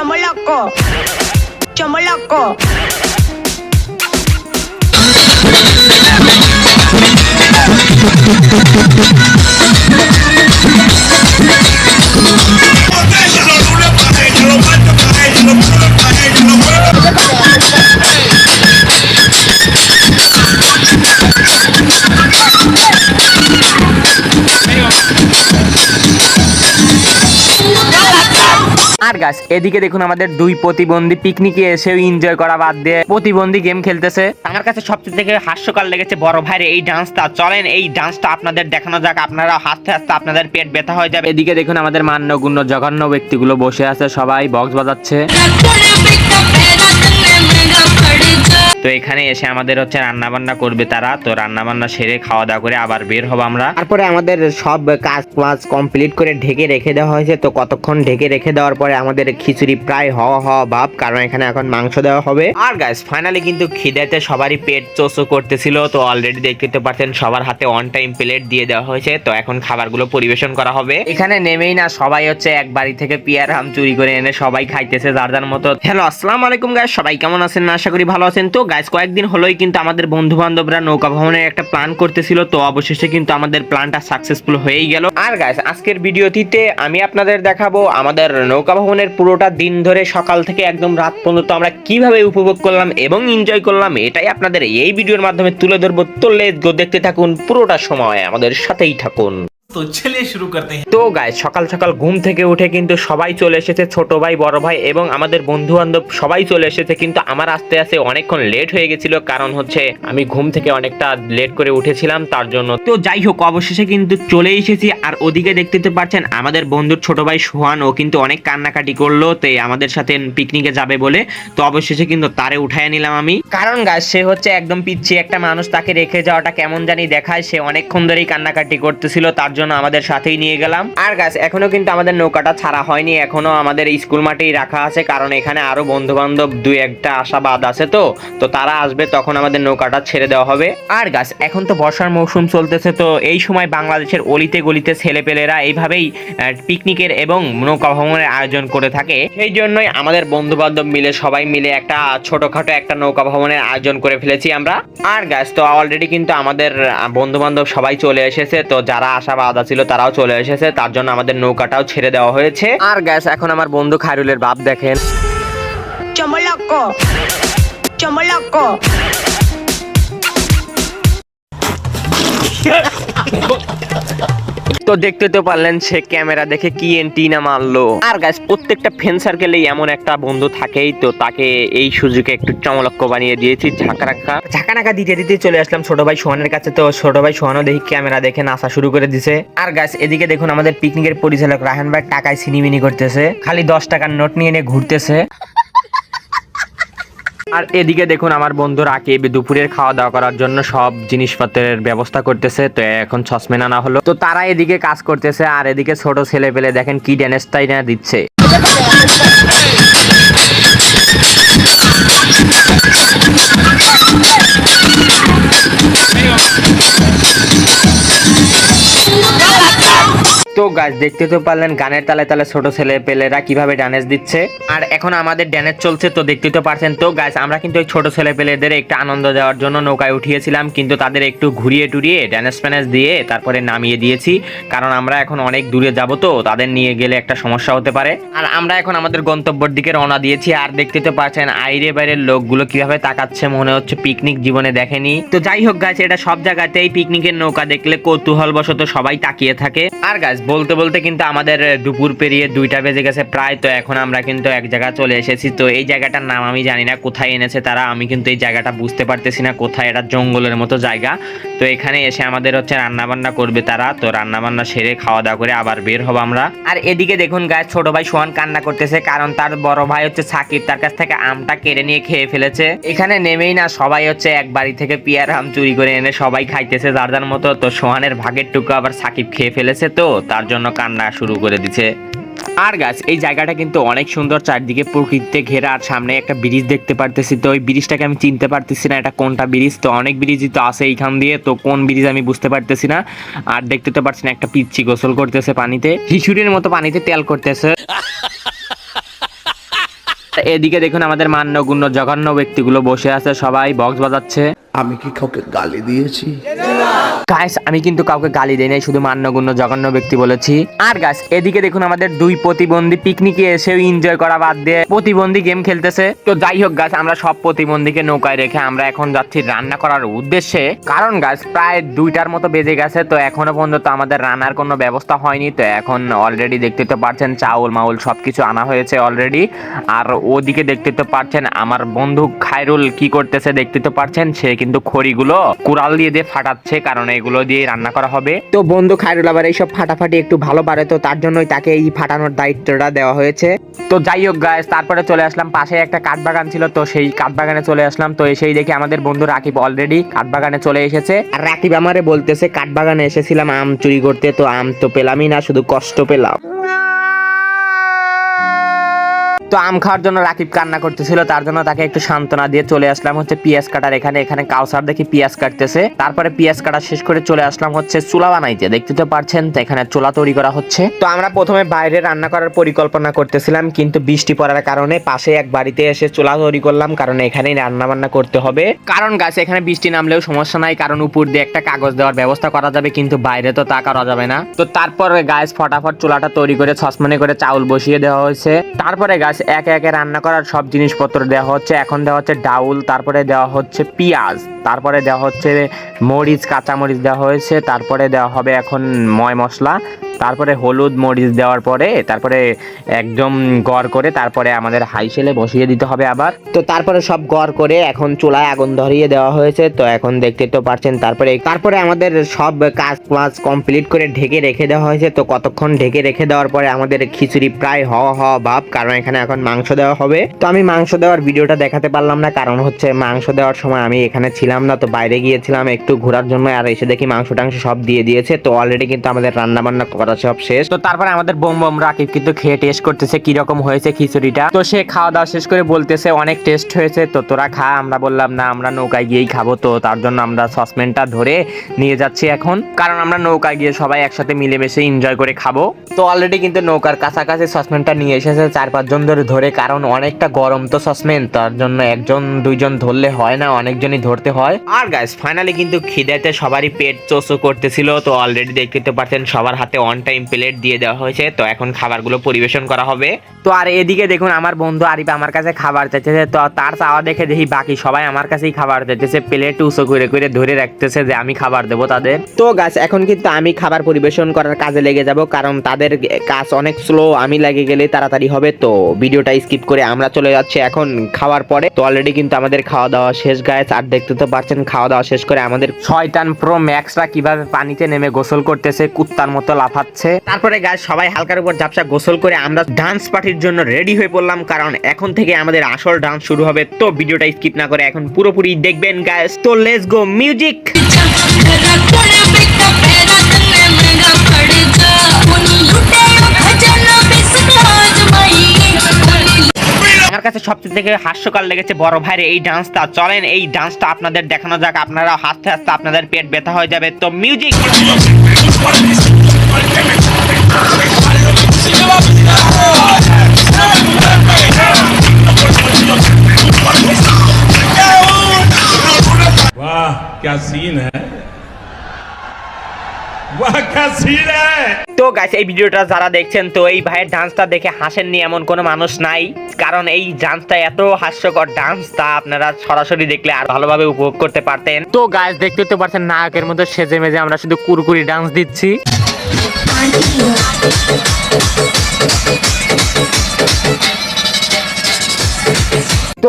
Chamo loco. Chamo loco. আর গাছ এদিকে দেখুন আমাদের দুই প্রতিবন্ধী পিকনিকে এসেও এনজয় করা বাদ দিয়ে প্রতিবন্ধী গেম খেলতেছে। আমার কাছে সবচেয়ে থেকে হাস্যকর লেগেছে বড় ভাইয়ের এই ডান্সটা চলেন, এই ডান্সটা আপনাদের দেখানো যাক। আপনারা হাসতে হাসতে আপনাদের পেট ব্যথা হয়ে যাবে। এদিকে দেখুন আমাদের মান্য মান্যগুণ্য জঘন্য ব্যক্তিগুলো বসে আছে। সবাই বক্স বাজাচ্ছে। তো এখানে এসে আমাদের হচ্ছে রান্না বান্না করবে তারা। তো রান্না বান্না সেরে খাওয়া দাওয়া করে আবার বের হব আমরা। তারপরে আমাদের সব কাজ কাজ কমপ্লিট করে ঢেকে রেখে দেওয়া হয়েছে। তো কতক্ষণ ঢেকে রেখে দেওয়ার পরে আমাদের খিচুড়ি প্রায় হওয়া হওয়া ভাব, কারণ এখানে এখন মাংস দেওয়া হবে। আর গাইস ফাইনালি কিন্তু খিদেতে সবারই পেট চোচো করতেছিল। তো অলরেডি দেখতে পাচ্ছেন সবার হাতে অন টাইম প্লেট দিয়ে দেওয়া হয়েছে। তো এখন খাবারগুলো পরিবেশন করা হবে। এখানে নেমেই না সবাই হচ্ছে এক বাড়ি থেকে পিয়ার হাম চুরি করে এনে সবাই খাইতেছে যার যার মতো। হ্যালো আসসালামু আলাইকুম গাইস সবাই কেমন আছেন? আশা করি ভালো আছেন। তো গাইস কয়েকদিন হলোই কিন্তু আমাদের বন্ধু বান্ধবরা নৌকা ভ্রমণের একটা প্ল্যান করতেছিল, তো অবশেষে কিন্তু আমাদের প্ল্যানটা সাকসেসফুল হয়েই গেল। আর গাইস আজকের ভিডিওটিতে আমি আপনাদের দেখাবো আমাদের নৌকা ভ্রমণের পুরোটা দিন ধরে সকাল থেকে একদম রাত পর্যন্ত আমরা কীভাবে উপভোগ করলাম এবং এনজয় করলাম, এটাই আপনাদের এই ভিডিওর মাধ্যমে তুলে ধরবো। তো লেটস গো দেখতে থাকুন, পুরোটা সময় আমাদের সাথেই থাকুন। তো চলে শুরু করতে তো গায়ে সকাল সকাল ঘুম থেকে উঠে কিন্তু সবাই চলে এসেছে ছোট ভাই, বড় ভাই এবং আমাদের বন্ধু বান্ধব সবাই চলে এসেছে। কিন্তু আমার আস্তে আস্তে অনেকক্ষণ লেট হয়ে গেছিল, কারণ হচ্ছে আমি ঘুম থেকে অনেকটা লেট করে উঠেছিলাম, তার জন্য। তো যাই হোক, অবশেষে কিন্তু চলে এসেছি। আর ওদিকে দেখতে তো পারছেন আমাদের বন্ধুর ছোট ভাই সোহান, ও কিন্তু অনেক কান্নাকাটি করল, তো আমাদের সাথে পিকনিকে যাবে বলে। তো অবশেষে কিন্তু তারে উঠায় নিলাম আমি। কারণ গাছ সে হচ্ছে একদম পিচ্ছি একটা মানুষ, তাকে রেখে যাওয়াটা কেমন জানি দেখায়। সে অনেকক্ষণ ধরেই কান্নাকাটি করতেছিল, তার জন্য আমাদের সাথেই নিয়ে গেলাম। আর গাছ এখনও কিন্তু আমাদের নৌকাটা ছাড়া হয়নি। এখনও আমাদের স্কুল মাঠেই রাখা আছে, কারণ এখানে আরও বন্ধু বান্ধব দুই একটা আশাবাদ আছে তো। তো তারা আসবে, তখন আমাদের নৌকাটা ছেড়ে দেওয়া হবে। আর গাছ এখন তো বর্ষার মৌসুম চলতেছে তো, এই সময় বাংলাদেশের অলিতে গলিতে ছেলেপেলেরা এইভাবেই পিকনিকের এবং নৌকা ভ্রমণের আয়োজন করে থাকে। সেই জন্যই আমাদের বন্ধু বান্ধব মিলে, সবাই মিলে একটা ছোটখাটো একটা নৌকা ভ্রমণের আয়োজন করে ফেলেছি আমরা। আর গাছ তো অলরেডি কিন্তু আমাদের বন্ধু বান্ধব সবাই চলে এসেছে, তো যারা আশাবাদ ছিল তারাও চলে এসেছে তার জন্য আমাদের নৌকাটাও ছেড়ে দেওয়া হয়েছে আর গ্যাস এখন আমার বন্ধু খাইরুলের বাপ দেখেন. Chamo loco. তো দেখতে তো পারলেন সে ক্যামেরা দেখে কি এন্টিনা মারলো। আর গাছ প্রত্যেকটা ফ্রেন্ড সার্কেলে এমন একটা বন্ধু থাকেই তো তাকে এই সুযোগে একটু চমলক্ষ বানিয়ে দিয়েছি ঝাঁকারাক্কা ঝাঁকানাকা দিতে দিতে চলে আসলাম ছোট ভাই সোহানের কাছে। তো ছোট ভাই সোহানও দেখি ক্যামেরা দেখে নাচা শুরু করে দিছে। আর গাছ এদিকে দেখুন আমাদের পিকনিকের পরিচালক রাহান ভাই টাকায় সিনিমিনি করতেছে। খালি দশ টাকার নোট নিয়ে নিয়ে ঘুরতেছে। আর এদিকে দেখুন আমার বন্ধু রাকিব দুপুরের খাওয়া দাওয়া করার জন্য সব জিনিসপত্রের ব্যবস্থা করতেছে। তো এখন সসমেন আনা হলো। তো তারা এদিকে কাজ করতেছে আর এদিকে ছোট ছেলে পেলে দেখেন কি ড্যানেসটাই না দিচ্ছে। তো গাছ দেখতে তো পারলেন, গানের তালে তালে ছোট ছেলে পেলেরা কীভাবে ড্যানেস দিচ্ছে? আর এখন আমাদের ড্যানেস চলছে তো দেখতে তো পারছেন তো গাছ আমরা কিন্তু ওই ছোট ছেলে পেলেদের একটু আনন্দ দেওয়ার জন্য নৌকায় উঠিয়েছিলাম, কিন্তু তাদের একটু ঘুরিয়ে টুরিয়ে ড্যানেস ফ্যানেস দিয়ে তারপরে নামিয়ে দিয়েছি, কারণ আমরা এখন অনেক দূরে যাব তো, তাদের নিয়ে গেলে একটা সমস্যা হতে পারে। আর আমরা এখন আমাদের গন্তব্যের দিকে রওনা দিয়েছি, আর দেখতে তো পারছেন আইরে বাইরের লোকগুলো কীভাবে তাকাচ্ছে, মনে হচ্ছে পিকনিক জীবনে দেখেনি। তো যাই হোক গাছ এটা সব জায়গাতেই পিকনিকের নৌকা দেখলে কৌতূহল বশত সবাই তাকিয়ে থাকে। আর গাছ বলতে বলতে কিন্তু আমাদের দুপুর পেরিয়ে দুইটা বেজে গেছে প্রায়, তো এখন আমরা কিন্তু এক জায়গা চলে এসেছি। তো এই জায়গাটার নাম আমি জানি না, কোথায় এনেছে তারা, আমি কিন্তু এই জায়গাটা বুঝতে পারতেছি না, কোথায় এটা জঙ্গলের মতো জায়গা। তো এখানে এসে আমাদের হচ্ছে রান্নাবান্না করবে তারা, তো রান্না বান্না সেরে খাওয়া দাওয়া করে আবার বের হব আমরা। আর এদিকে দেখুন গায়ে ছোট ভাই সোহান কান্না করতেছে, কারণ তার বড় ভাই হচ্ছে সাকিব, তার কাছ থেকে আমটা কেড়ে নিয়ে খেয়ে ফেলেছে। এখানে নেমেই না, সবাই হচ্ছে এক বাড়ি থেকে পিয়ার আম চুরি করে এনে সবাই খাইতেছে, যার যার মতো, তো সোহানের ভাগের টুকু আবার সাকিব খেয়ে ফেলেছে তো, তার জন্য কান্না শুরু করে দিছে। আর গাছ এই জায়গাটা কিন্তু অনেক সুন্দর, চারদিকে প্রকৃতিতে ঘেরা, আর সামনে একটা ব্রিজ দেখতে পারতেছি। তো ওই ব্রিজটাকে আমি চিনতে পারতেছি না, এটা কোনটা ব্রিজ? তো অনেক ব্রিজই তো আছে এইখান দিয়ে, তো কোন ব্রিজ আমি বুঝতে পারতেছি না। আর দেখতে তো পারছি না, একটা পিচ্ছি গোসল করতেছে পানিতে। হিসুরের মতো পানিতে তেল করতেছে। এদিকে দেখুন আমাদের মান্যগুণ্য জঘন্য ব্যক্তিগুলো বসে আছে, সবাই বক্স বাজাচ্ছে। আমি কি কাউকে গালি দিয়েছি? গাইস আমি কিন্তু কাউকে গালি দেই নাই, শুধু মান্যগুণ্য জঘন্য ব্যক্তি বলেছি। আর গাইস এদিকে দেখুন আমাদের দুই প্রতিবন্ধী পিকনিকে এসেও এনজয় করা বাদ দিয়ে প্রতিবন্ধী গেম খেলতেছে। তো যাই হোক গাছ আমরা সব প্রতিবন্ধীকে নৌকায় রেখে আমরা এখন যাচ্ছি রান্না করার উদ্দেশ্যে। কারণ গাছ প্রায় দুইটার মতো বেজে গেছে, তো এখনও পর্যন্ত আমাদের রান্নার কোনো ব্যবস্থা হয়নি। তো এখন অলরেডি দেখতে তো পারছেন, চাউল, মাউল সবকিছু আনা হয়েছে অলরেডি আর ওদিকে দেখতে তো পারছেন, আমার বন্ধু খায়রুল কি করতেছে দেখতে তো পারছেন, সে কিন্তু খড়িগুলো কুড়াল দিয়ে দিয়ে ফাটাচ্ছে কারণ এগুলো দিয়ে রান্না করা হবে। তো বন্ধু খায়রুল আবার এইসব ফাটাফাটি একটু ভালো পারে তো তার জন্যই তাকে এই ফাটানোর দায়িত্বটা দেওয়া হয়েছে। তো যাই হোক গাছ তারপরে চলে আসলাম পাশে একটা কাঠবাগান ছিল তো সেই কাঠবাগানে চলে আসলাম। তো এসেই দেখি আমাদের বন্ধু রাকিব অলরেডি কাঠবাগানে চলে এসেছে। আর রাকিব আমারে বলতেছে কাঠবাগানে এসেছিলাম আম চুরি করতে তো আম তো পেলামই না শুধু কষ্ট পেলাম। তো আম খাওয়ার জন্য রাকিব কান্না করতেছিল, তার জন্য তাকে একটু সান্ত্বনা দিয়ে চলে আসলাম হচ্ছে পিয়াজ কাটার এখানে এখানে কাউসার দেখি পিয়াজ কাটতেছে। তারপরে পিয়াজ কাটা শেষ করে চলে আসলাম হচ্ছে চুলা বানাইতে, দেখতে তো পারছেন, তো এখানে চুলা তৈরি করা হচ্ছে। তো আমরা প্রথমে বাইরে রান্না করার পরিকল্পনা করতেছিলাম, কিন্তু বৃষ্টি পড়ার কারণে পাশে এক বাড়িতে এসে চুলা তৈরি করলাম, কারণ এখানেই রান্না বান্না করতে হবে। কারণ গাছ, এখানে বৃষ্টি নামলেও সমস্যা নাই, কারণ উপর দিয়ে একটা কাগজ দেওয়ার ব্যবস্থা করা যাবে, কিন্তু বাইরে তো তা করা যাবে না। তো তারপরে গাছ ফটাফট চুলাটা তৈরি করে সসমানে করে চাউল বসিয়ে দেওয়া হয়েছে। তারপরে গাছ একে একে রান্না করার সব জিনিসপত্র দেওয়া হচ্ছে। এখন দেওয়া হচ্ছে ডাউল, তারপরে দেওয়া হচ্ছে পেঁয়াজ, তারপরে দেওয়া হচ্ছে মরিচ, কাঁচামরিচ দেওয়া হয়েছে, তারপরে দেওয়া হবে এখন ময় মশলা। তারপরে হলুদ মরিচ দেওয়ার পরে তারপরে একদম গড় করে তারপরে আমাদের হাইসেলে বসিয়ে দিতে হবে আবার। তো তারপরে সব গড় করে এখন চুলায় আগুন ধরিয়ে দেওয়া হয়েছে, তো এখন দেখতে তো পারছেন তারপরে তারপরে আমাদের সব কাজ ক্লাস কমপ্লিট করে ঢেকে রেখে দেওয়া হয়েছে, তো কতক্ষণ ঢেকে রেখে দেওয়ার পরে আমাদের খিচুড়ি প্রায় হওয়া হওয়া ভাব, কারণ এখানে এখন মাংস দেওয়া হবে। তো আমি মাংস দেওয়ার ভিডিওটা দেখাতে পারলাম না, কারণ হচ্ছে মাংস দেওয়ার সময় আমি এখানে ছিলাম না, তো বাইরে গিয়েছিলাম একটু ঘোরার জন্য, আর এসে দেখি মাংস টাংস সব দিয়ে দিয়েছে, তো অলরেডি কিন্তু আমাদের রান্না বান্না করা সব শেষ। তো তারপরে আমাদের বোম বোম রাকিব কিন্তু খেয়ে টেস্ট করতেছে কি রকম হয়েছে খিচুড়িটা। তো সে খাওয়া দাওয়া শেষ করে বলতেছে, অনেক টেস্ট হয়েছে, তো তোরা খা। আমরা বললাম, না, আমরা নৌকায় গিয়েই খাব তো, তার জন্য আমরা সসপ্যানটা ধরে নিয়ে যাচ্ছি এখন। কারণ আমরা নৌকায় গিয়ে সবাই একসাথে মিলেমিশে এনজয় করে খাব। তো অলরেডি কিন্তু নৌকার কাছাকাছি সসপ্যানটা নিয়ে এসেছে চার পাঁচজন ধরে ধরে, কারণ অনেকটা গরম তো সসপ্যান, তার জন্য একজন, দুইজন ধরলে হয় না, অনেকজনই ধরতে হয়। আর গাইস ফাইনালি কিন্তু খিদেতে সবারই পেট চোচো করতেছিল, তো অলরেডি দেখতে পাচ্ছেন সবার হাতে অন টাইম প্লেট দিয়ে দেওয়া হয়েছে, তো এখন খাবারগুলো পরিবেশন করা হবে। তো আর এদিকে দেখুন, আমার বন্ধু আরিফ আমার কাছে খাবার চাইতেছে, তো তার চাওয়া দেখে দেখি বাকি সবাই আমার কাছেই খাবার চাইতেছে প্লেট উঁচু করে করে ধরে রাখতেছে যে আমি খাবার দেবো তাদের। তো গাছ এখন কিন্তু আমি খাবার পরিবেশন করার কাজে লেগে যাব, কারণ তাদের কাজ অনেক স্লো আমি লেগে গেলে তাড়াতাড়ি হবে, তো ভিডিওটা স্কিপ করে আমরা চলে যাচ্ছি এখন খাওয়ার পরে। তো অলরেডি কিন্তু আমাদের খাওয়া দাওয়া শেষ গাছ আর দেখতে তো পারছেন খাওয়া দাওয়া শেষ করে আমাদের শয়তান প্রো ম্যাক্সরা কীভাবে পানিতে নেমে গোসল করতেছে, কুত্তার মতো যাচ্ছে। তারপরে গাছ সবাই হালকার উপর ঝাপসা গোসল করে আমরা ডান্স পার্টির জন্য রেডি হয়ে পড়লাম, কারণ এখন থেকে আমাদের আসল ডান্স শুরু হবে। তো ভিডিওটা স্কিপ না করে এখন পুরোপুরি দেখবেন গাছ তো লেস গো মিউজিক আমার কাছে সবচেয়ে থেকে হাস্যকর লেগেছে বড় ভাইয়ের এই ডান্সটা চলেন, এই ডান্সটা আপনাদের দেখানো যাক। আপনারা হাসতে হাসতে আপনাদের পেট ব্যথা হয়ে যাবে। তো মিউজিক वाह क्या सीन है वाह क्या सीन है তো গাইস এই ভিডিওটা যারা দেখছেন তো এই ভাইয়ের ডান্সটা দেখে হাসেননি এমন কোনো মানুষ নাই কারণ এই ডান্সটা এত হাস্যকর ডান্স তা আপনারা সরাসরি দেখলে আর ভালোভাবে উপভোগ করতে পারতেন তো গাইস দেখতে তো পারছেন নায়কের মতো সেজে মেজে আমরা শুধু কুরকুরি ডান্স দিচ্ছি I'm here.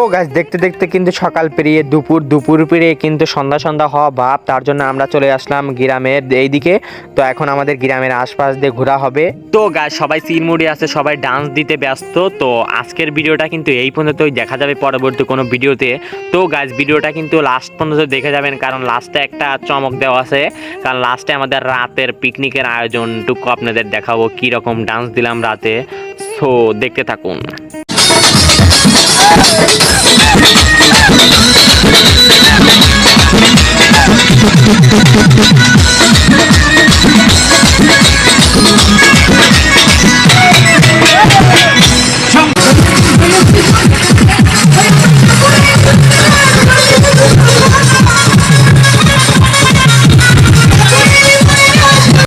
তো গাছ দেখতে দেখতে কিন্তু সকাল পেরিয়ে দুপুর দুপুর পেরিয়ে কিন্তু সন্ধ্যা সন্ধ্যা হওয়া ভাব, তার জন্য আমরা চলে আসলাম গ্রামের এইদিকে। তো এখন আমাদের গ্রামের আশপাশ দিয়ে ঘোরা হবে। তো গাছ সবাই সিলমুড়ি আছে, সবাই ডান্স দিতে ব্যস্ত, তো আজকের ভিডিওটা কিন্তু এই পর্যন্তই, দেখা যাবে পরবর্তী কোনো ভিডিওতে। তো গাছ ভিডিওটা কিন্তু লাস্ট পর্যন্ত দেখে যাবেন, কারণ লাস্টে একটা চমক দেওয়া আছে। কারণ লাস্টে আমাদের রাতের পিকনিকের আয়োজনটুকু আপনাদের দেখাবো কি রকম ডান্স দিলাম রাতে। সো দেখতে থাকুন।